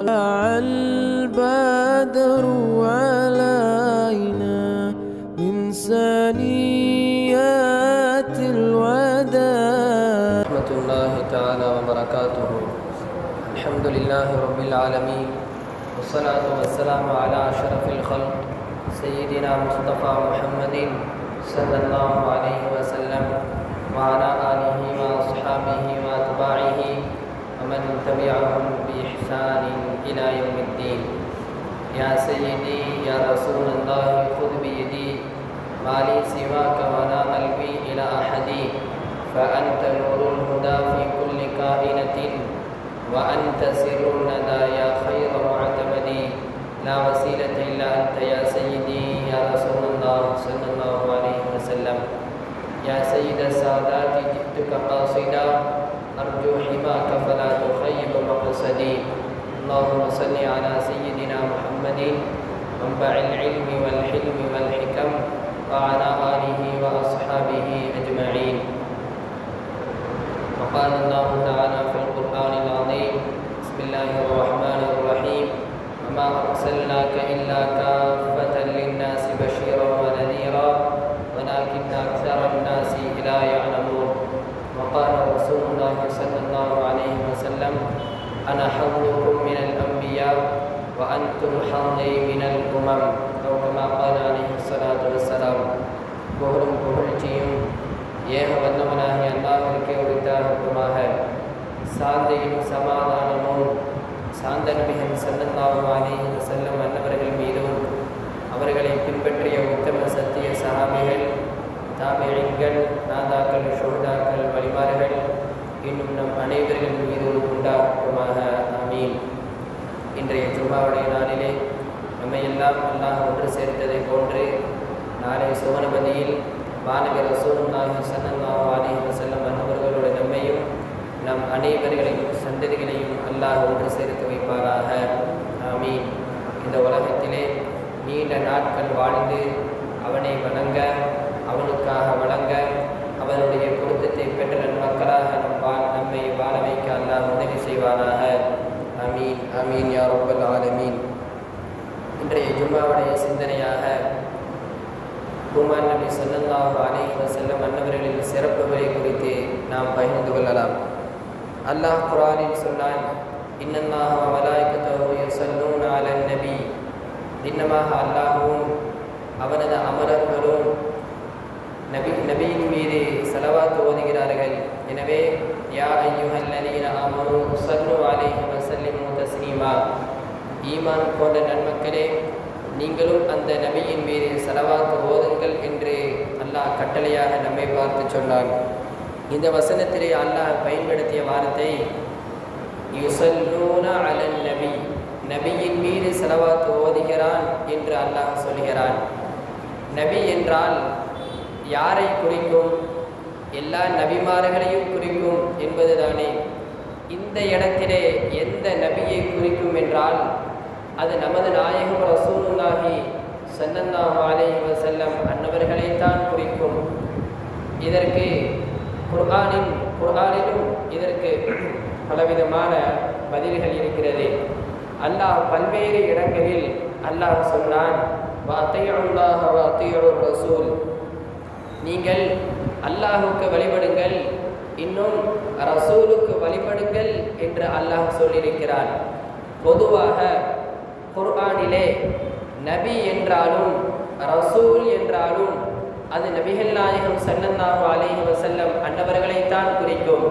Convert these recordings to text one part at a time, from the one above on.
طلع البدر علينا من ثنيات الوداع. ورحمة الله تعالى وبركاته. الحمد لله رب العالمين والصلاة والسلام على أشرف الخلق سيدنا مصطفى محمد صلى الله عليه وسلم وعلى آله وأصحابه وأتباعه ومن تبعهم بإحسان. إلى يوم الدين. يا سيدي يا رسول الله خذ بيدي. ما لي سواك ولا قلبي إلى أحد. فأنت نور الهدى في كل كائنة. وأنت سر الندى يا خير معتمد. لا وسيلة إلا أنت يا سيدي يا رسول الله صلى الله عليه وسلم. يا سيد السادات جئتك قاصدا. أرجو حماك فلا تخيب مقصدي. اللهم صل على سيدنا محمد منبع العلم والحلم والحكم وعلى آله وأصحابه أجمعين. وقال الله تعالى في القرآن العظيم بسم الله الرحمن الرحيم. وما أرسلناك إلا كافة للناس بشيرا ونذيرا ولكن أكثر الناس لا يعلمون. وقال رسول الله صلى الله عليه وسلم أنا حظكم من الأنبياء وأنتم حظي من الأمم أو كما قال عليه الصلاة والسلام புகழும் புகழ்ச்சியும் ஏக வல்லவனாகிய அல்லாஹிற்கே உரித்தாகட்டுமாக சாந்தியும் சமாதானமும் சாந்த நபிகள் செல்லந்தாவும் அலைஹி செல்லும் அன்னவர்கள் மீதும் அவர்களை பின்பற்றிய உத்தம சத்திய சகாமிகள் தாபியங்கள் நாதாக்கள் ஷோதாக்கள் வழிமார்கள் இன்னும் நம் அனைவர்கள் மீதும் உண்டாகட்டுமாக அமீன் இன்றைய ஜும்மாவுடைய நாளிலே நம்மை எல்லாம் அல்லாஹ் ஒன்று சேர்த்ததை போன்று நாளை சுவனபதியில் வானகர் ரசூலுல்லாஹி ஸல்லல்லாஹு அலைஹி வஸல்லம் அன்னவர்களுடைய நம்மையும் நம் அனைவர்களையும் சந்ததிகளையும் அல்லாஹ் ஒன்று சேர்த்து வைப்பாராக. ஆமீன். இந்த உலகத்திலே நீண்ட நாட்கள் வாழ்ந்து அவனை வணங்க அவனுக்காக வழங்க அவனுடைய பொருத்தத்தை பெற்ற மக்களாக நம் வா நம்மை வாழ வைக்க அல்லாஹ் உதவி செய்வானாக அமீன் அமீன் யா ரப்பல் ஆலமீன் இன்றைய ஜும்மாவுடைய சிந்தனையாக குமார் நபி ஸல்லல்லாஹு அலைஹி வஸல்லம் அன்னவர்களின் சிறப்புகளை குறித்து நாம் பகிர்ந்து கொள்ளலாம். அல்லாஹ் குரானில் சொன்னான் இன்னல்லாஹ வ மலாயிகத்தஹு ஆலன் நபி. இன்னமாக அல்லாஹும் அவனது அமரர்களும் நபி நபியின் மீது செலவாத்து ஓதுகிறார்கள். எனவே யா الذين آمنوا صلوا عليه وسلموا تسليما. ஈமான் கொண்ட நன்மக்களே நீங்களும் அந்த நபியின் மீது செலவாக்கு ஓதுங்கள் என்று அல்லாஹ் கட்டளையாக நம்மை பார்த்து சொன்னான். இந்த வசனத்திலே அல்லாஹ் பயன்படுத்திய வார்த்தை யுசல்லூன அலன் நபி. நபியின் மீது செலவாக்கு ஓதுகிறான் என்று அல்லாஹ் சொல்கிறான். நபி என்றால் யாரை குறிக்கும்? எல்லா நபிமார்களையும் குறிக்கும் என்பதுதானே. இந்த இடத்திலே எந்த நபியை குறிக்கும் என்றால் அது நமது நாயகம் ரசூலுல்லாஹி சல்லல்லாஹு செல்லம் அன்னவர்களை அன்னவர்களைத்தான் குறிக்கும். இதற்கு குர்ஆனின் குர்ஆனிலும் இதற்கு பலவிதமான பதில்கள் இருக்கிறது. அல்லாஹ் பல்வேறு இடங்களில் அல்லாஹ் சொன்னான் வாத்தையுல்லாஹ வாத்தையுர் ரசூல். நீங்கள் அல்லாஹுக்கு வழிபடுங்கள் இன்னும் ரசூலுக்கு வழிபடுங்கள் என்று அல்லாஹ் சொல்லியிருக்கிறான் பொதுவாக குர்ஆனிலே நபி என்றாலும் ரசூல் என்றாலும் அது நபிகள் நாயகம் சல்லல்லாஹு அலைஹி வசல்லம் அன்னவர்களைத்தான் குறிக்கும்.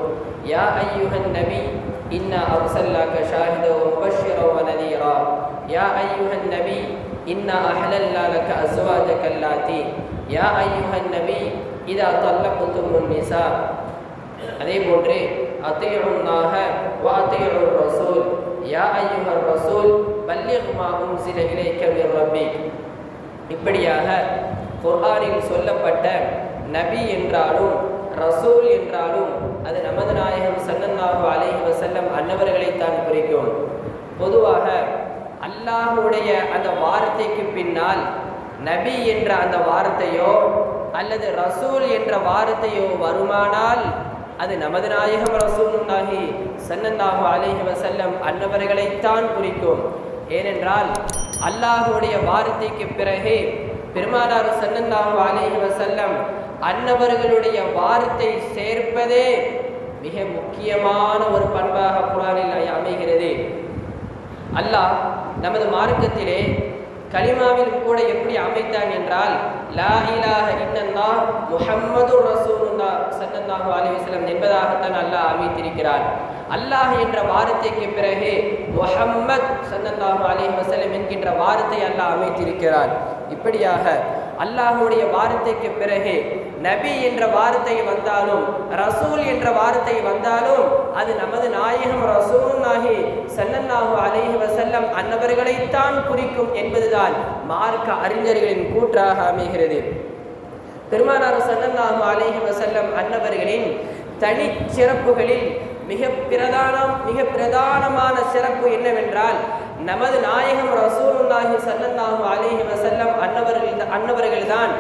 யா ஐயுஹன் நபி இன்ன அர்சல்லாக ஷாஹிதோ முபஷிரோ முபஷ்ஷிர நதீரா. யா ஐயுஹன் நபி இன்னா அஹலல்லா லக கல்லாத்தி யா ஐயுஹன் நபி இதா தல்லக்துமுன் நிசா அதே போன்று அத்தையுல்லாஹ வாத்தையுள் ரசூல் யா ஐயுஹர் ரசூல் பல்லிக் சில உன்சில இலைக்க மின் இப்படியாக குர்ஆனில் சொல்லப்பட்ட நபி என்றாலும் ரசூல் என்றாலும் அது நமது நாயகம் சல்லல்லாஹு அலைஹி அன்னவர்களை அன்னவர்களைத்தான் குறிக்கும் பொதுவாக அல்லாஹுடைய அந்த வார்த்தைக்கு பின்னால் நபி என்ற அந்த வார்த்தையோ அல்லது ரசூல் என்ற வார்த்தையோ வருமானால் அது நமது நாயகம் ரசூலுல்லாஹி சல்லல்லாஹு அலைஹி வசல்லம் அன்னவர்களைத்தான் குறிக்கும். ஏனென்றால் அல்லாஹுடைய வார்த்தைக்கு பிறகு பெருமானார் சல்லல்லாஹு அலைஹி வசல்லம் அன்னவர்களுடைய வார்த்தை சேர்ப்பதே மிக முக்கியமான ஒரு பண்பாக குரானில் அமைகிறது. அல்லாஹ் நமது மார்க்கத்திலே கலிமாவில் கூட எப்படி அமைத்தான் என்றால் லா இலாஹ இல்லல்லாஹ் முஹம்மது ரசூலுல்லாஹ் ஸல்லல்லாஹு அலைஹி வஸல்லம் என்பதாகத்தான் அல்லாஹ் அமைத்திருக்கிறான் அல்லாஹ் என்ற வார்த்தைக்கு பிறகு முஹம்மத் ஸல்லல்லாஹு அலைஹி வஸல்லம் என்கின்ற வார்த்தை அல்லாஹ் அமைத்திருக்கிறான் இப்படியாக அல்லாஹுடைய வார்த்தைக்கு பிறகு நபி என்ற வார்த்தை வந்தாலும் ரசூல் என்ற வார்த்தை வந்தாலும் அது நமது நாயகம் ரசூலுல்லாஹி ஸல்லல்லாஹு அலைஹி வசல்லம் அன்னவர்களைத்தான் குறிக்கும் என்பதுதான் மார்க்க அறிஞர்களின் கூற்றாக அமைகிறது. பெருமானார் ஸல்லல்லாஹு அலைஹி வசல்லம் அன்னவர்களின் தனிச் சிறப்புகளில் மிக பிரதானம் மிக பிரதானமான சிறப்பு என்னவென்றால் நமது நாயகம் ரசூலுல்லாஹி சல்லல்லாஹு அலைஹி வஸல்லம் அன்னவர்கள் அன்னவர்கள்தான்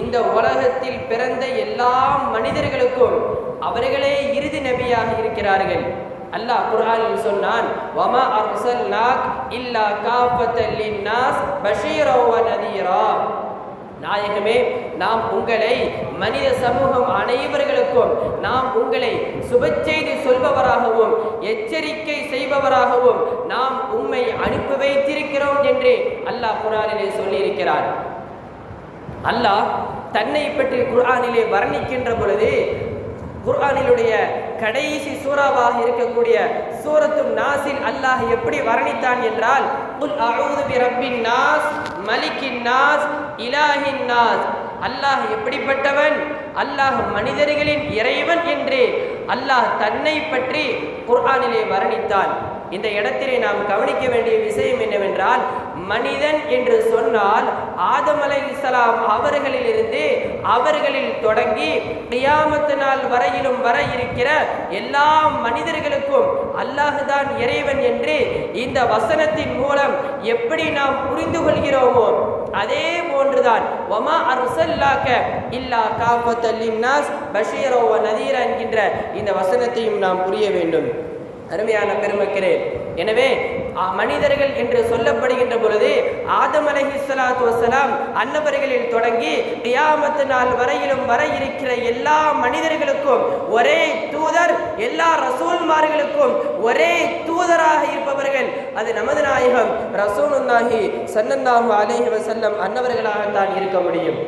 இந்த உலகத்தில் பிறந்த எல்லா மனிதர்களுக்கும் அவர்களே இறுதி நபியாக இருக்கிறார்கள். அல்லாஹ் குர்ஆனில் சொன்னான் வமா அர்சல்னாக் இல்லா காஃபத்தல் லின்னாஸ் பஷீரா வ நதீரா. நாயகமே நாம் உங்களை மனித சமூகம் அனைவர்களுக்கும் நாம் உங்களை சுபச்செய்தி சொல்பவராகவும் எச்சரிக்கை செய்பவராகவும் நாம் உம்மை அனுப்பி வைத்திருக்கிறோம் என்று அல்லாஹ் குரானிலே சொல்லியிருக்கிறார். அல்லாஹ் தன்னை பற்றி குர்ஆனிலே வர்ணிக்கின்ற பொழுது குர்ஆனிலுடைய கடைசி சூறாவாக இருக்கக்கூடிய சூரத்து நாஸில் அல்லாஹ் எப்படி வர்ணித்தான் என்றால் குல் அஊது பி ரப்பின் நாஸ் மலிக்கின் நாஸ் இலாஹின் நாஸ். அல்லாஹ் எப்படிப்பட்டவன்? அல்லாஹ் மனிதர்களின் இறைவன் என்று அல்லாஹ் தன்னை பற்றி குர்ஆனிலே வர்ணித்தான். இந்த இடத்திலே நாம் கவனிக்க வேண்டிய விஷயம் என்னவென்றால் மனிதன் என்று சொன்னால் ஆதம் அலை இஸ்லாம் அவர்களிலிருந்து அவர்களில் தொடங்கி கியாமத்து நாள் வரையிலும் வர இருக்கிற எல்லா மனிதர்களுக்கும் அல்லாஹுதான் இறைவன் என்று இந்த வசனத்தின் மூலம் எப்படி நாம் புரிந்து கொள்கிறோமோ அதே போன்றுதான். ஒமா அர்சல்லாக்க இல்லா காஃபத்தல்லின் நாஸ் நதீரா என்கின்ற இந்த வசனத்தையும் நாம் புரிய வேண்டும். அருமையான பெருமக்கிறேன் எனவே மனிதர்கள் என்று சொல்லப்படுகின்ற பொழுது ஆதம் அலஹி சலாத்து வசலாம் அன்னவர்களில் தொடங்கி கியாமத்து நாள் வரையிலும் வர இருக்கிற எல்லா மனிதர்களுக்கும் ஒரே தூதர் எல்லா ரசூல்மார்களுக்கும் ஒரே தூதராக இருப்பவர்கள் அது நமது நாயகம் ரசூலுல்லாஹி ஸல்லல்லாஹு அலேஹி வசல்லம் அன்னவர்களாகத்தான் இருக்க முடியும்.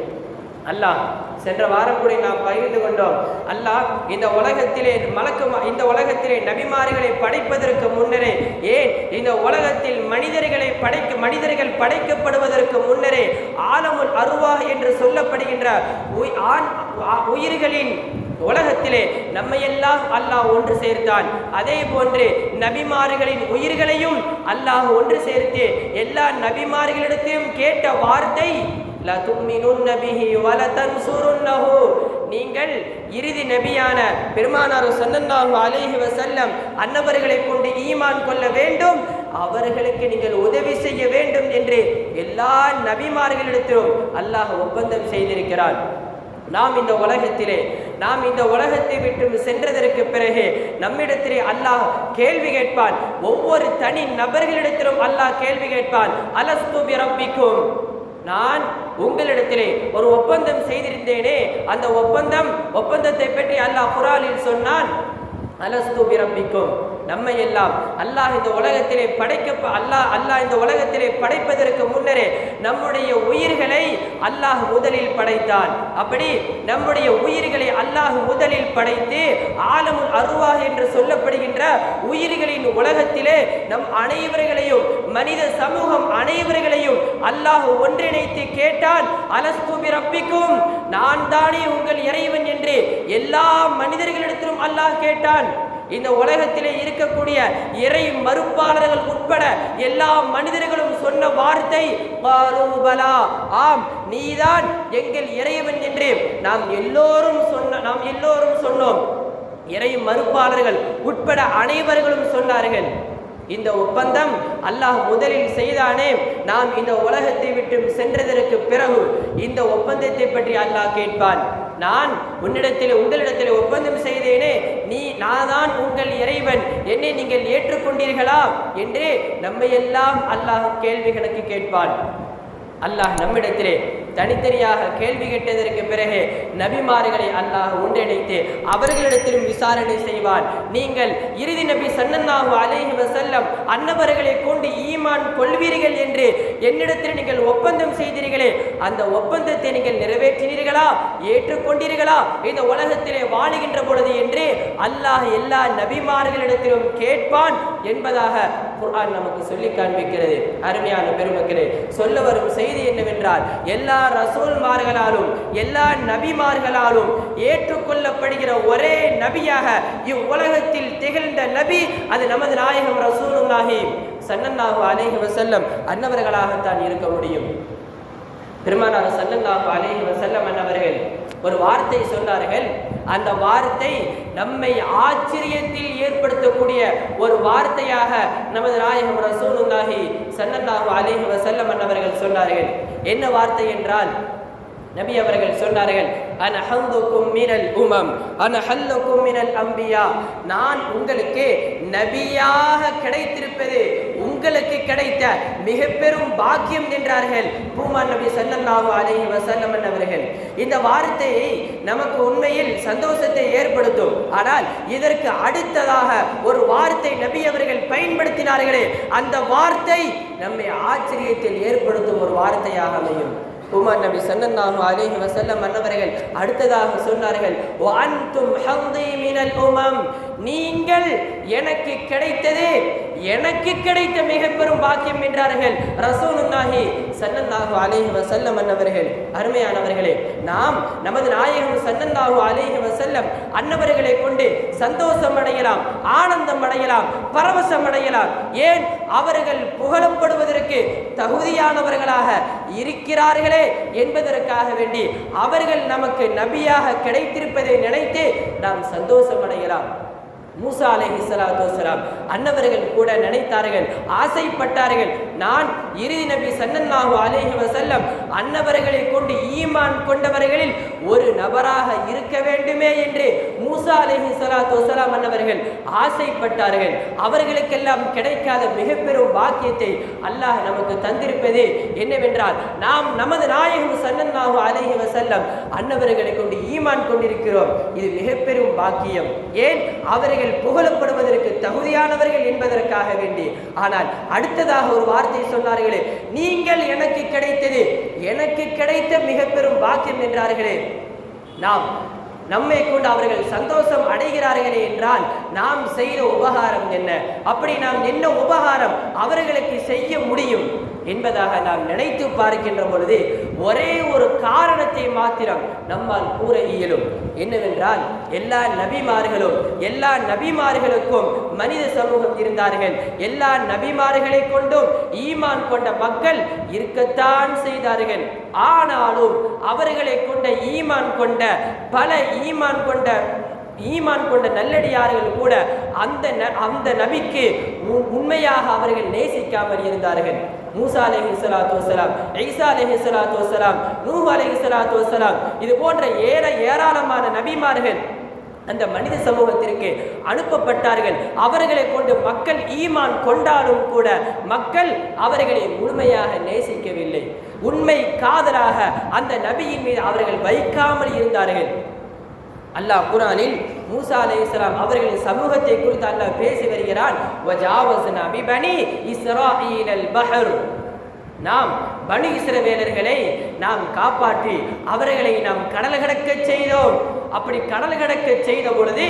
அல்லாஹ் சென்ற வாரம் கூட நாம் பகிர்ந்து கொண்டோம். அல்லாஹ் இந்த உலகத்திலே மலக்கு இந்த உலகத்திலே நபிமார்களை படைப்பதற்கு முன்னரே ஏன்? இந்த உலகத்தில் மனிதர்களை படைக்க மனிதர்கள் படைக்கப்படுவதற்கு முன்னரே ஆலமுல் அருவா என்று சொல்லப்படுகின்ற உய்- ஆண் உயிர்களின் உலகத்திலே நம்மையெல்லாம் அல்லாஹ் ஒன்று சேர்த்தான். அதே போன்று நபிமார்களின் உயிர்களையும் அல்லாஹ் ஒன்று சேர்த்து எல்லா நபிமார்களிடத்தையும் கேட்ட வார்த்தை லதுமினுன்ன பிஹி வலதன்சுருன்னஹு நீங்கள் இறுதி நபியான பெருமானார் ஸல்லல்லாஹு அலைஹி வசல்லம் அன்னவர்களை கொண்டு ஈமான் கொள்ள வேண்டும். அவர்களுக்கு நீங்கள் உதவி செய்ய வேண்டும் என்று எல்லா நபிமார்களிடத்திலும் அல்லாஹ் ஒப்பந்தம் செய்திருக்கிறான். நாம் இந்த உலகத்திலே நாம் இந்த உலகத்தை விட்டு சென்றதற்கு பிறகு நம்மிடத்திலே அல்லாஹ் கேள்வி கேட்பான். ஒவ்வொரு தனி நபர்களிடத்திலும் அல்லாஹ் கேள்வி கேட்பான். அலஸ்து பிறப்பிக்கும் நான் உங்களிடத்திலே ஒரு ஒப்பந்தம் செய்திருந்தேனே அந்த ஒப்பந்தம் ஒப்பந்தத்தை பற்றி அல்லாஹ் குரானில் சொன்னான் அலஸ்து பிரம்பிக்கும் நம்மை எல்லாம் அல்லாஹ் இந்த உலகத்திலே படைக்க அல்லாஹ் அல்லாஹ் இந்த உலகத்திலே படைப்பதற்கு முன்னரே நம்முடைய உயிர்களை அல்லாஹ் முதலில் படைத்தான். அப்படி நம்முடைய உயிர்களை அல்லாஹ் முதலில் படைத்து ஆலமுல் அருவா என்று சொல்லப்படுகின்ற உயிர்களின் உலகத்திலே நம் அனைவர்களையும் மனித சமூகம் அனைவர்களையும் அல்லாஹ் ஒன்றிணைத்து கேட்டான் அலஸ்து பிறப்பிக்கும் நான் தானே உங்கள் இறைவன் என்று எல்லா மனிதர்களிடத்திலும் அல்லாஹ் கேட்டான். இந்த உலகத்திலே இருக்கக்கூடிய இறை மறுப்பாளர்கள் உட்பட எல்லா மனிதர்களும் சொன்ன வார்த்தை ஆம் நீதான் எங்கள் இறைவன் என்று நாம் எல்லோரும் சொன்ன நாம் எல்லோரும் சொன்னோம். இறை மறுப்பாளர்கள் உட்பட அனைவர்களும் சொன்னார்கள். இந்த ஒப்பந்தம் அல்லாஹ் முதலில் செய்தானே நாம் இந்த உலகத்தை விட்டு சென்றதற்கு பிறகு இந்த ஒப்பந்தத்தை பற்றி அல்லாஹ் கேட்பான். நான் உன்னிடத்தில் உங்களிடத்தில் ஒப்பந்தம் செய்தேனே. நீ நான் தான் உங்கள் இறைவன். என்னை நீங்கள் ஏற்றுக்கொண்டீர்களா என்று நம்மையெல்லாம் அல்லாஹ் கேள்வி கணக்கு கேட்பான். அல்லாஹ் நம்மிடத்திலே தனித்தனியாக கேள்வி கேட்டதற்கு பிறகு நபிமார்களை அல்லாஹ் ஒன்றிணைத்து அவர்களிடத்திலும் விசாரணை செய்வான். நீங்கள் இறுதி நபி சன்னல்லாஹு அலேஹி வசல்லம் அன்னவர்களை கொண்டு ஈமான் கொள்வீர்கள் என்று என்னிடத்தில் நீங்கள் ஒப்பந்தம் செய்தீர்களே அந்த ஒப்பந்தத்தை நீங்கள் நிறைவேற்றினீர்களா ஏற்றுக்கொண்டீர்களா? இந்த உலகத்திலே வாழுகின்ற பொழுது என்று அல்லாஹ் எல்லா நபிமார்களிடத்திலும் கேட்பான் என்பதாக குர்ஆன் நமக்கு சொல்லி காண்பிக்கிறது. அருமையான பெருமக்களே சொல்ல வரும் செய்தி என்னவென்றால் எல்லா ரசூல்மார்களாலும் எல்லா நபிமார்களாலும் ஏற்றுக்கொள்ளப்படுகிற ஒரே நபியாக இவ்வுலகத்தில் திகழ்ந்த நபி அது நமது நாயகம் ரசூலுல்லாஹி சல்லல்லாஹு அலேஹி வசல்லம் அன்னவர்களாகத்தான் இருக்க முடியும். பெருமானார் சல்லல்லாஹு அலேஹி வசல்லம் அன்னவர்கள் ஒரு வார்த்தை சொன்னார்கள். அந்த வார்த்தை நம்மை ஆச்சரியத்தில் ஏற்படுத்தக்கூடிய ஒரு வார்த்தையாக நமது நாயகம் ரசூலுல்லாஹி சல்லல்லாஹு அலைஹி வசல்லம் அன்னவர்கள் சொன்னார்கள். என்ன வார்த்தை என்றால் நபி அவர்கள் சொன்னார்கள் அனஹந்துக்கும் மினல் உமம் அனஹல்லுக்கும் மினல் அம்பியா. நான் உங்களுக்கு நபியாக கிடைத்திருப்பது உங்களுக்கு கிடைத்த மிக பெரும் பாக்கியம் என்றார்கள். பூமா நபி ஸல்லல்லாஹு அலஹி வஸல்லம் அவர்கள். இந்த வார்த்தையை நமக்கு உண்மையில் சந்தோஷத்தை ஏற்படுத்தும். ஆனால் இதற்கு அடுத்ததாக ஒரு வார்த்தை நபி அவர்கள் பயன்படுத்தினார்களே அந்த வார்த்தை நம்மை ஆச்சரியத்தில் ஏற்படுத்தும் ஒரு வார்த்தையாக அமையும். உமர் நபி ஸல்லல்லாஹு அலைஹி வஸல்லம் அன்னவர்கள் அடுத்ததாக சொன்னார்கள் "வ அன்தும் ஹந்தி மினல் உமம். நீங்கள் எனக்கு கிடைத்தது எனக்கு கிடைத்த மிக பெரும் பாக்கியம் என்றார்கள். ரசூலுல்லாஹி ஸல்லல்லாஹு அலைஹி வஸல்லம் அன்னவர்கள் அருமையானவர்களே நாம் நமது நாயகம் ஸல்லல்லாஹு அலைஹி வஸல்லம் அன்னவர்களை கொண்டு சந்தோஷம் அடையலாம் ஆனந்தம் அடையலாம் பரவசம் அடையலாம். ஏன்? அவர்கள் புகழப்படுவதற்கு தகுதியானவர்களாக இருக்கிறார்களே என்பதற்காக வேண்டி அவர்கள் நமக்கு நபியாக கிடைத்திருப்பதை நினைத்து நாம் சந்தோஷம் அடையலாம். மூசா அலஹி சலாத்து வலாம் அன்னவர்கள் கூட நினைத்தார்கள் ஆசைப்பட்டார்கள். நான் இறுதி நபி ஸல்லல்லாஹு அலேஹி வசல்லம் அன்னவர்களை கொண்டு ஈமான் கொண்டவர்களில் ஒரு நபராக இருக்க வேண்டுமே என்று மூசா அலஹி சலாத்து வசலாம் அன்னவர்கள் ஆசைப்பட்டார்கள். அவர்களுக்கெல்லாம் கிடைக்காத மிக பெரும் பாக்கியத்தை அல்லாஹ் நமக்கு தந்திருப்பது என்னவென்றால் நாம் நமது நாயகம் ஸல்லல்லாஹு அலஹி வசல்லம் அன்னவர்களை கொண்டு ஈமான் கொண்டிருக்கிறோம். இது மிக பெரும் பாக்கியம். ஏன்? அவர்கள் புகழப்படுவதற்கு தகுதியானவர்கள் என்பதற்காக வேண்டி. ஆனால் அடுத்ததாக ஒரு வார்த்தை சொன்னார்களே நீங்கள் எனக்கு கிடைத்தது எனக்கு கிடைத்த மிக பெரும் பாக்கியம் என்றார்களே. நாம் நம்மை கொண்டு அவர்கள் சந்தோஷம் அடைகிறார்களே என்றால் நாம் செய்த உபகாரம் என்ன? அப்படி நாம் என்ன உபகாரம் அவர்களுக்கு செய்ய முடியும்? என்பதாக நாம் நினைத்து பார்க்கின்ற பொழுது ஒரே ஒரு காரணத்தை மாத்திரம் நம்மால் கூற இயலும். என்னவென்றால் எல்லா நபிமார்களும் எல்லா நபிமார்களுக்கும் மனித சமூகம் இருந்தார்கள். எல்லா நபிமார்களை கொண்டும் ஈமான் கொண்ட மக்கள் இருக்கத்தான் செய்தார்கள். ஆனாலும் அவர்களை கொண்ட ஈமான் கொண்ட பல ஈமான் கொண்ட ஈமான் கொண்ட நல்லடியார்கள் கூட அந்த ந- அந்த நபிக்கு உ- உண்மையாக அவர்கள் நேசிக்காமல் இருந்தார்கள். மூசா அலைஹி சலாத்து வஸலாம் ஐசா அலைஹி சலாத்து வஸலாம் நூ அலைஹி சலாத்து வஸலாம் இது போன்ற ஏற ஏராளமான நபிமார்கள் அந்த மனித சமூகத்திற்கு அனுப்பப்பட்டார்கள். அவர்களை கொண்டு மக்கள் ஈமான் கொண்டாலும் கூட மக்கள் அவர்களை முழுமையாக நேசிக்கவில்லை. உண்மை காதலாக அந்த நபியின் மீது அவர்கள் வைக்காமல் இருந்தார்கள். அல்லாஹ் குரானில் மூசா இஸ்லாம் அவர்களின் சமூகத்தை குறித்து அல்லாஹ் பேசி வருகிறான். பஹர். நாம் பனு இஸ்ரவேலர்களை நாம் காப்பாற்றி அவர்களை நாம் கடல் கடக்கச் செய்தோம். அப்படி கடல் கடக்க செய்த பொழுது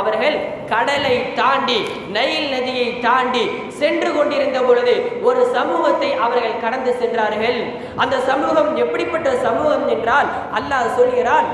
அவர்கள் கடலை தாண்டி நைல் நதியை தாண்டி சென்று கொண்டிருந்த பொழுது ஒரு சமூகத்தை அவர்கள் கடந்து சென்றார்கள். அந்த சமூகம் எப்படிப்பட்ட சமூகம் என்றால் அல்லாஹ் சொல்கிறான்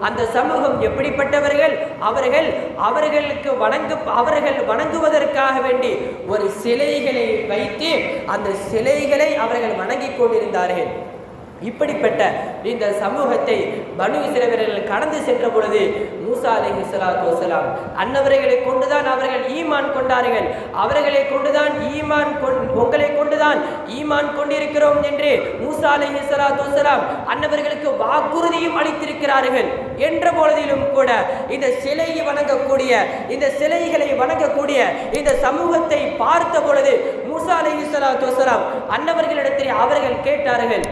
அந்த சமூகம் எப்படிப்பட்டவர்கள்? அவர்கள் அவர்களுக்கு வணங்கு அவர்கள் வணங்குவதற்காக வேண்டி ஒரு சிலைகளை வைத்து அந்த சிலைகளை அவர்கள் வணங்கிக் கொண்டிருந்தார்கள். இப்படிப்பட்ட இந்த சமூகத்தை பனு இசைவர்கள் கடந்து சென்ற பொழுது மூசா அலைஹி ஸலாத்து வஸலாம் அன்னவர்களை கொண்டுதான் அவர்கள் ஈமான் கொண்டார்கள். அவர்களை கொண்டுதான் ஈமான் கொண்- உங்களை கொண்டுதான் ஈமான் கொண்டிருக்கிறோம் என்று மூசா அலைஹி ஸலாத்து வஸலாம் அன்னவர்களுக்கு வாக்குறுதியும் அளித்திருக்கிறார்கள். என்ற பொழுதிலும் கூட இந்த சிலையை வணங்கக்கூடிய இந்த சிலைகளை வணங்கக்கூடிய இந்த சமூகத்தை பார்த்த பொழுது மூசா அலைஹி ஸலாத்து வஸலாம் அன்னவர்களிடத்தில் அவர்கள் கேட்டார்கள்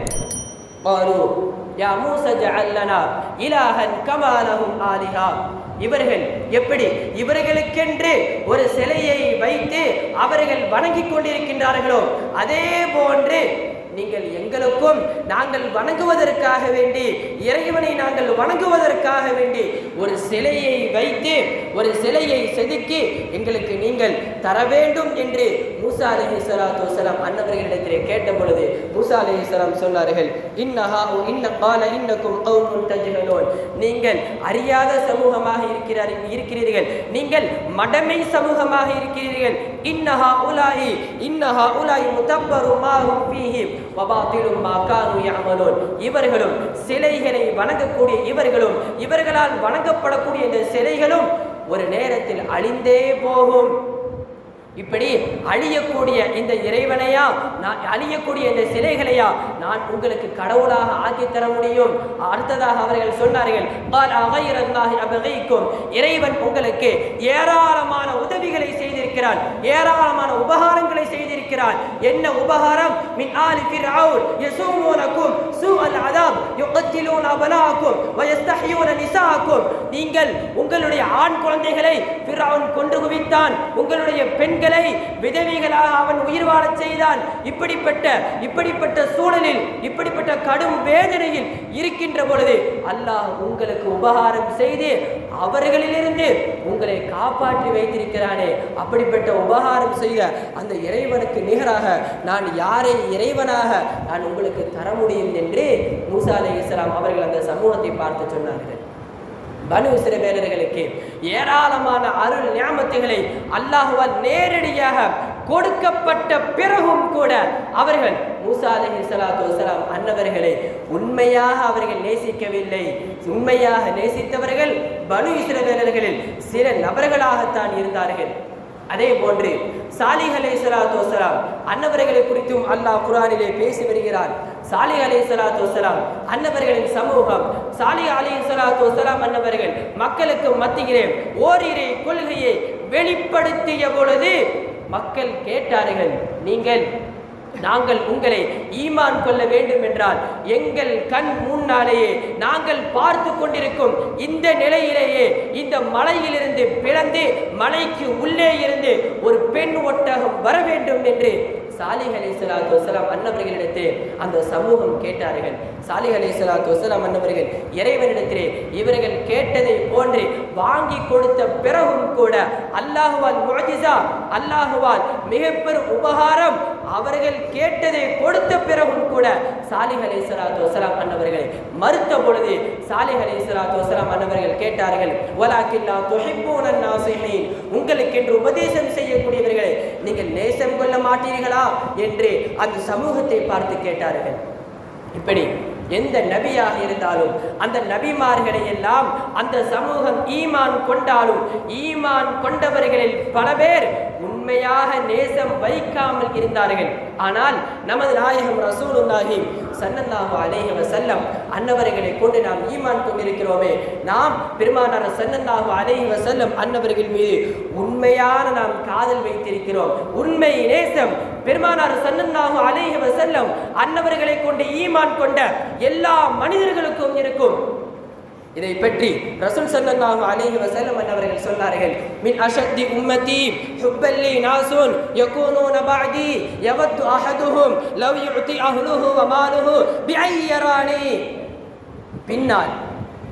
பாரு யா மூச ஜல்லனா இலாஹன் கமாலஹும் ஆலிஹா இவர்கள் எப்படி? இவர்களுக்கென்று ஒரு சிலையை வைத்து அவர்கள் வணங்கிக் கொண்டிருக்கின்றார்களோ அதே போன்று நீங்கள் எங்களுக்கும் நாங்கள் வணங்குவதற்காக வேண்டி இறைவனை நாங்கள் வணங்குவதற்காக வேண்டி ஒரு சிலையை வைத்து ஒரு சிலையை செதுக்கி எங்களுக்கு நீங்கள் தர வேண்டும் என்று மூசா அலைஹி ஸலாத்து வலாம் அன்னவர்களிடத்திலே கேட்ட பொழுது மூசா அலைஹி ஸலாம் சொன்னார்கள் இன்னஹா இன்ன கால இன்னக்கும் கௌமுன் தஜ்ஹலூன். நீங்கள் அறியாத சமூகமாக இருக்கிறார் இருக்கிறீர்கள். நீங்கள் மடமை சமூகமாக இருக்கிறீர்கள். இன்னஹா உலாஹி இன்னஹா உலாஹி முதப்பரு மாஹும் ஃபீஹி வபாத்திலும் மாக்கானு யாமலோன் இவர்களும் சிலைகளை வணங்கக்கூடிய இவர்களும் இவர்களால் வணங்கப்படக்கூடிய இந்த சிலைகளும் ஒரு நேரத்தில் அழிந்தே போகும். இப்படி அழியக்கூடிய இந்த இறைவனையா நான் அழியக்கூடிய இந்த சிலைகளையா நான் உங்களுக்கு கடவுளாக ஆக்கி தர முடியும். அடுத்ததாக அவர்கள் சொன்னார்கள் இறைவன் உங்களுக்கு ஏராளமான உதவிகளை செய்ய செய்திருக்கிறான் ஏராளமான உபகாரங்களை செய்திருக்கிறான் என்ன உபகாரம்? மின் ஆலி ஃபிர்அவுன் யசூமுனக்கும் சூஅல் அதாப் யுகத்திலூன அபனாக்கும் வயஸ்தஹியூன நிசாக்கும். நீங்கள் உங்களுடைய ஆண் குழந்தைகளை ஃபிர்அவுன் கொண்டு குவித்தான். உங்களுடைய பெண்களை விதவைகளாக அவன் உயிர் வாழச் செய்தான். இப்படிப்பட்ட இப்படிப்பட்ட சூழலில் இப்படிப்பட்ட கடும் வேதனையில் இருக்கின்ற பொழுது அல்லாஹ் உங்களுக்கு உபகாரம் செய்து அவர்களிலிருந்து உங்களை காப்பாற்றி வைத்திருக்கிறானே. அப்படி அப்படிப்பட்ட உபகாரம் செய்த அந்த இறைவனுக்கு நிகராக நான் யாரை இறைவனாக நான் உங்களுக்கு தர முடியும் என்று மூசா அலைஹிஸ்ஸலாம் இஸ்லாம் அவர்கள் அந்த சமூகத்தை பார்த்து சொன்னார்கள். பனு இஸ்ரவேலர்களுக்கு ஏராளமான அருள் ஞாபகத்துகளை அல்லாஹுவால் நேரடியாக கொடுக்கப்பட்ட பிறகும் கூட அவர்கள் மூசா அலைஹி ஸலாத்து அன்னவர்களை உண்மையாக அவர்கள் நேசிக்கவில்லை. உண்மையாக நேசித்தவர்கள் பனு இஸ்ரவேலர்களில் சில நபர்களாகத்தான் இருந்தார்கள். அதே போன்று சாலிஹ் அலை சலாத்து வசலாம் அன்னவர்களை குறித்தும் அல்லாஹ் குரானிலே பேசி வருகிறார். சாலி அலை சலாத்து வசலாம் அன்னவர்களின் சமூகம் சாலி அலை சலாத்து வசலாம் அன்னவர்கள் மக்களுக்கு மத்தியிலே ஓரிரை கொள்கையை வெளிப்படுத்திய பொழுது மக்கள் கேட்டார்கள் நீங்கள் நாங்கள் உங்களை ஈமான் கொள்ள வேண்டும் என்றால் எங்கள் கண் முன்னாலேயே நாங்கள் பார்த்து கொண்டிருக்கும் இந்த நிலையிலேயே இந்த மலையிலிருந்து பிளந்து மலைக்கு உள்ளே இருந்து ஒரு பெண் ஒட்டகம் வர வேண்டும் என்று சாலிஹ் அலி சலாத்து வசலாம் அன்னவர்களிடத்தே அந்த சமூகம் கேட்டார்கள். சாலிஹ் அலி சலாத்து வசலாம் அன்னவர்கள் இறைவனிடத்திலே இவர்கள் கேட்டதை போன்று வாங்கி கொடுத்த பிறகும் கூட அல்லாஹுவால் முஅஜிசா அல்லாஹுவால் மிகப்பெரும் உபகாரம் அவர்கள் கேட்டதை கொடுத்த பிறகும் கூட சாலிஹ் அலை சலாத்து வசலாம் அன்னவர்களை மறுத்த பொழுது சாலிஹ் அலை சலாத்து வசலாம் அன்னவர்கள் கேட்டார்கள் ஒலாக்கில்லா துஹிப்பூனன் நாசிஹீன் உங்களுக்கு என்று உபதேசம் செய்யக்கூடியவர்களை நீங்கள் நேசம் கொள்ள மாட்டீர்களா என்று அந்த சமூகத்தை பார்த்து கேட்டார்கள். இப்படி எந்த நபியாக இருந்தாலும் அந்த நபிமார்களை எல்லாம் அந்த சமூகம் ஈமான் கொண்டாலும் ஈமான் கொண்டவர்களில் பல பேர் உண்மையாக நேசம் வைக்காமல் இருந்தார்கள். ஆனால் நமது நாயகம் ரசூலுல்லாஹி சன்னல்லாஹு அலைஹி வஸல்லம் அன்னவர்களை கொண்டு நாம் ஈமான் கொண்டிருக்கிறோமே. நாம் பெருமானார் சன்னல்லாஹு அலைஹி வஸல்லம் அன்னவர்கள் மீது உண்மையான நாம் காதல் வைத்திருக்கிறோம். உண்மை நேசம் பெருமானார் சன்னல்லாஹு அலைஹி வஸல்லம் அன்னவர்களை கொண்டு ஈமான் கொண்ட எல்லா மனிதர்களுக்கும் இருக்கும். இதை பற்றி ரசூல் சல்லல்லாஹு அலைஹி வஸல்லம் அவர்கள் சொன்னார்கள் மின் அஷத்தி உம்மதி ஹுப்பல்லி நாசுன் யகூனூன பஅதி யவது அஹதுஹும் லவ் யுதி அஹ்லுஹு வ மாலுஹு பிஐயரானி பின்னால்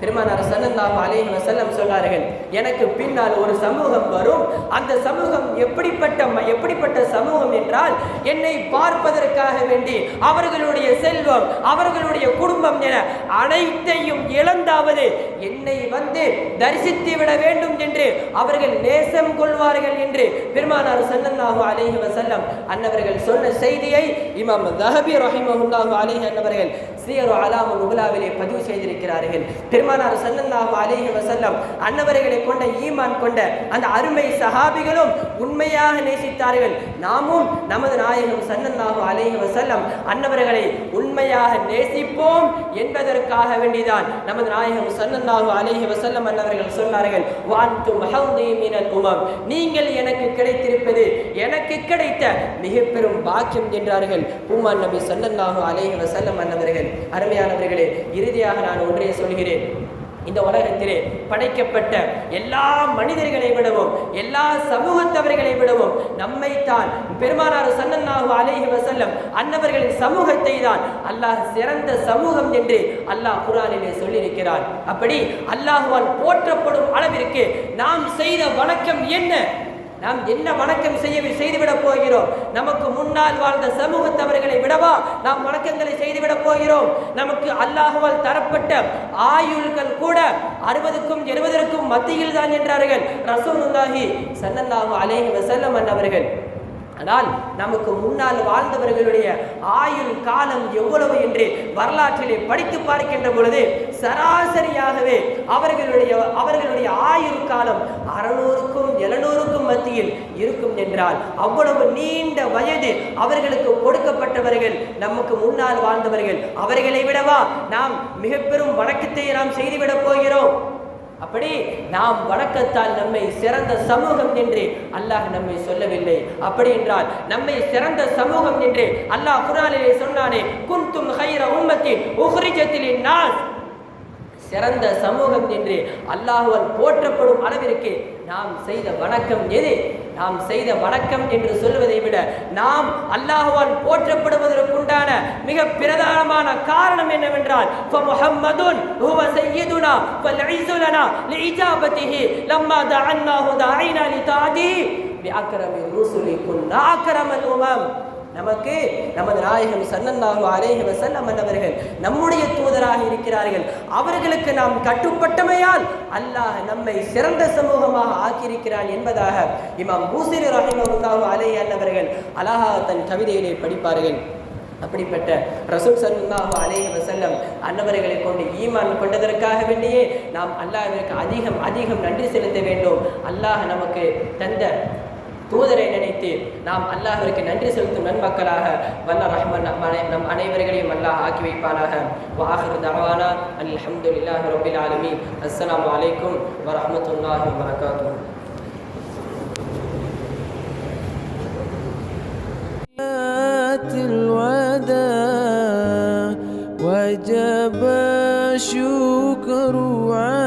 பெருமானார் ஸல்லல்லாஹு அலேஹி வசல்லம் சொன்னார்கள் எனக்கு பின்னால் ஒரு சமூகம் வரும். அந்த சமூகம் எப்படிப்பட்ட எப்படிப்பட்ட சமூகம் என்றால் என்னை பார்ப்பதற்காக வேண்டி அவர்களுடைய செல்வம் அவர்களுடைய குடும்பம் என அனைத்தையும் இழந்தாவது என்னை வந்து தரிசித்து விட வேண்டும் என்று அவர்கள் நேசம் கொள்வார்கள் என்று பெருமானார் ஸல்லல்லாஹு அலேஹி வசல்லம் அன்னவர்கள் சொன்ன செய்தியை இமாம் தஹபி ரஹிமஹுல்லாஹு அலேஹி அன்னவர்கள் சீரு அலாம முகலாவிலே பதிவு செய்திருக்கிறார்கள். பெருமானார் சல்லல்லாஹு அலேஹி வசல்லம் அன்னவர்களை கொண்ட ஈமான் கொண்ட அந்த அருமை சஹாபிகளும் உண்மையாக நேசித்தார்கள். நாமும் நமது நாயகம் சல்லல்லாஹு அலேஹி வசல்லம் அன்னவர்களை உண்மையாக நேசிப்போம் என்பதற்காக வேண்டிதான் நமது நாயகம் சல்லல்லாஹு அலேஹி வசல்லம் அன்னவர்கள் சொன்னார்கள். வான்தும் ஹவ்தி மினல் உமம். நீங்கள் எனக்கு கிடைத்திருப்பது எனக்கு கிடைத்த மிக பெரும் பாக்கியம் என்றார்கள். பூமான் நபி சல்லல்லாஹு அலேஹி வசல்லம் அன்னவர்கள் அருமையானவர்களே இறுதியாக நான் ஒன்றை சொல்கிறேன். இந்த உலகத்திலே படைக்கப்பட்ட எல்லா மனிதர்களை விடவும் எல்லா சமூகத்தவர்களை விடவும் நம்மை தான் பெருமானார் சல்லல்லாஹு அலைஹி வசல்லம் அன்னவர்களின் சமூகத்தை தான் அல்லாஹ் சிறந்த சமூகம் என்று அல்லாஹ் குரானிலே சொல்லியிருக்கிறான் அப்படி அல்லாஹ்வால் போற்றப்படும் அளவிற்கு நாம் செய்த வணக்கம் என்ன? நாம் என்ன வணக்கம் செய்ய செய்துவிடப் போகிறோம்? நமக்கு முன்னால் வாழ்ந்த சமூகத்தவர்களை விடவா? நாம் வணக்கங்களை செய்துவிடப் போகிறோம். நமக்கு அல்லாஹுவால் தரப்பட்ட ஆயுள்கள் கூட அறுபதுக்கும் எழுபதற்கும் மத்தியில் தான் என்றார்கள். ரசூலுல்லாஹி ஸல்லல்லாஹு அலேஹி வசல்லம் அன்னவர்கள். ஆனால் நமக்கு முன்னால் வாழ்ந்தவர்களுடைய ஆயுள் காலம் எவ்வளவு என்று வரலாற்றிலே படித்து பார்க்கின்ற பொழுது சராசரியாகவே அவர்களுடைய அவர்களுடைய ஆயுள் காலம் அறநூறுக்கும் எழுநூறுக்கும் மத்தியில் இருக்கும் என்றால் அவ்வளவு நீண்ட வயது அவர்களுக்கு கொடுக்கப்பட்டவர்கள் நமக்கு முன்னால் வாழ்ந்தவர்கள் அவர்களை விடவா நாம் மிக பெரும் வணக்கத்தை நாம் செய்துவிடப் போகிறோம். அப்படி நாம் வணக்கத்தால் நம்மை சிறந்த சமூகம் என்று அல்லாஹ் நம்மை சொல்லவில்லை. அப்படி என்றால் நம்மை சிறந்த சமூகம் என்று அல்லாஹ் குரானிலே சொன்னானே குந்தும் ஹைர உம்மத்தின் உஹ்ரிஜத்திலே நான் சிறந்த சமூகம் என்று அல்லாஹுவால் போற்றப்படும் அளவிற்கு நாம் செய்த வணக்கம் எது? நாம் செய்த வணக்கம் என்று சொல்வதை விட நாம் அல்லாஹுவால் போற்றப்படுவதற்குண்டான மிக பிரதானமான காரணம் என்னவென்றால் முஹம்மதுன் ஹுவ சையதுனா ஃபலைசுலனா லிஜாபதிஹி லம்மா தஅன்னாஹு தஅனா லிதாதி பிஅக்ரமி ருசுலிகுன் அக்ரமல் உமம். நமக்கு நமது நாயகம் சல்லல்லாஹு அலைஹி வஸல்லம் அவர்கள் நம்முடைய தூதராக இருக்கிறார்கள். அவர்களுக்கு நாம் கட்டுப்பட்டமையால் அல்லாஹ் நம்மை சிறந்த சமூகமாக ஆக்கியிருக்கிறான் என்பதாக இமாம் பூசிர் ரஹிமஹுல்லாஹு அலைய அன்னவர்கள் அழகாக தன் கவிதையிலே படிப்பார்கள். அப்படிப்பட்ட ரசூல் சல்லாஹு அலேஹி வசல்லம் அன்னவர்களை கொண்டு ஈமான் கொண்டதற்காக வேண்டியே நாம் அல்லாஹிற்கு அதிகம் அதிகம் நன்றி செலுத்த வேண்டும். அல்லாஹ் நமக்கு தந்த தூதரை நினைத்து நாம் அல்லாஹ்விற்கு நன்றி செலுத்தும் நன்மக்களாக வல்ல ரஹ்மன் நம் அனை- நம் அனைவர்களையும் அல்லாஹ் ஆக்கி வைப்பானாக வாஹிர் தவானா அல்ஹம்துலில்லாஹி ரப்பில் ஆலமீன் அஸ்ஸலாமு அலைக்கும் வரஹ்மத்துல்லாஹி வபரகாத்துஹு الوداع وجب الشكر علينا